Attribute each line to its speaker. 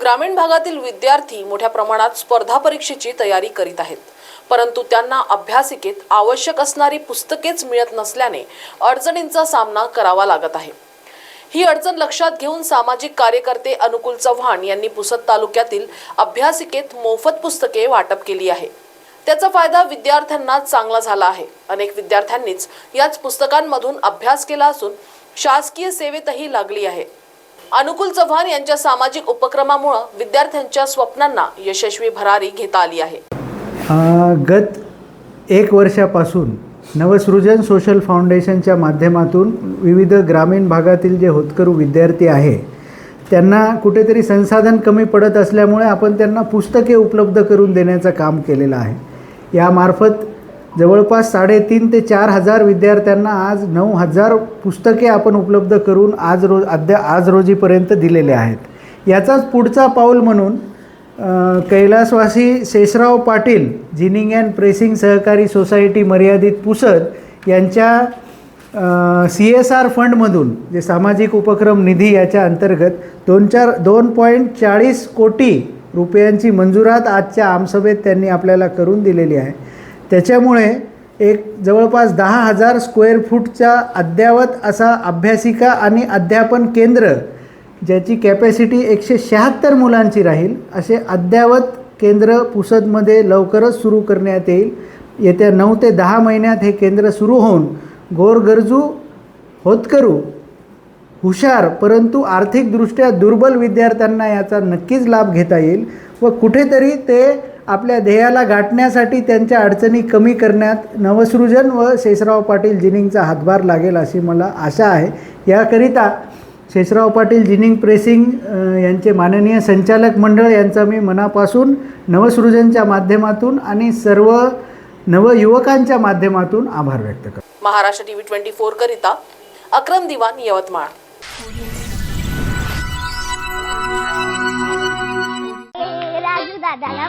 Speaker 1: ग्रामीण भागातील विद्यार्थी मोठ्या प्रमाणात स्पर्धा परीक्षेची तयारी करीत आहेत. परंतु त्यांना अभ्यासिकेत आवश्यक असणारी पुस्तकेच मिळत नसल्याने अडचणींचा सामना करावा लागत आहे. ही अडचण लक्षात घेऊन सामाजिक कार्यकर्ते अनुकूल चव्हाण यांनी पुसद तालुक्यातील अभ्यासिकेत मोफत पुस्तके वाटप केली आहे. त्याचा फायदा विद्यार्थ्यांना चांगला झाला आहे. अनेक विद्यार्थ्यांनीच याच पुस्तकांमधून अभ्यास केला असून शासकीय सेवेतही लागली आहे. अनुकूल चव्हाण यांच्या सामाजिक उपक्रमामुळे विद्यार्थ्यांच्या स्वप्नांना यशस्वी भरारी घेता आली आहे.
Speaker 2: गत एक वर्षापासून नवसृजन सोशल फाउंडेशनच्या माध्यमातून विविध ग्रामीण भागातील जे होतकरू विद्यार्थी आहे त्यांना कुठेतरी संसाधन कमी पडत असल्यामुळे आपण त्यांना पुस्तके उपलब्ध करून देण्याचं काम केलेलं आहे. यामार्फत जवळपास साडेतीन ते चार हजार विद्यार्थ्यांना आज नऊ हजार पुस्तके आपण उपलब्ध करून आज रोज अद्या आज रोजीपर्यंत दिलेले आहेत. याचाच पुढचा पाऊल म्हणून कैलासवासी Shesharao Patil ginning and pressing सहकारी सोसायटी मर्यादित पुसद यांच्या सी एस आर फंडमधून जे सामाजिक उपक्रम निधी याच्या अंतर्गत दोन चार दोन पॉईंट चाळीस कोटी रुपयांची मंजुरात आजच्या आमसभेत त्यांनी आपल्याला करून दिलेली आहे. त्याच्यामुळे एक जवळपास दहा हजार स्क्वेअर फूटचा अद्ययावत असा अभ्यासिका आणि अध्यापन केंद्र ज्याची कॅपॅसिटी एकशे शहात्तर मुलांची राहील असे अद्ययावत केंद्र पुसदमध्ये लवकरच सुरू करण्यात येईल. येत्या नऊ ते दहा महिन्यात हे केंद्र सुरू होऊन गोरगरजू होतकरू हुशार परंतु आर्थिकदृष्ट्या दुर्बल विद्यार्थ्यांना याचा नक्कीच लाभ घेता येईल व कुठेतरी ते आपल्या ध्येयाला गाठण्यासाठी त्यांच्या अडचणी कमी करण्यात नवसृजन व शेषराव पाटील जिनिंगचा हातभार लागेल अशी मला आशा आहे. याकरिता शेषराव पाटील जिनिंग प्रेसिंग यांचे माननीय संचालक मंडळ यांचा मी मनापासून नवसृजनच्या माध्यमातून आणि सर्व नवयुवकांच्या माध्यमातून आभार व्यक्त करतो.
Speaker 1: महाराष्ट्र टीव्ही ट्वेंटी फोर करिता अक्रम दिवान यवतमाळ.
Speaker 3: राजू दादाला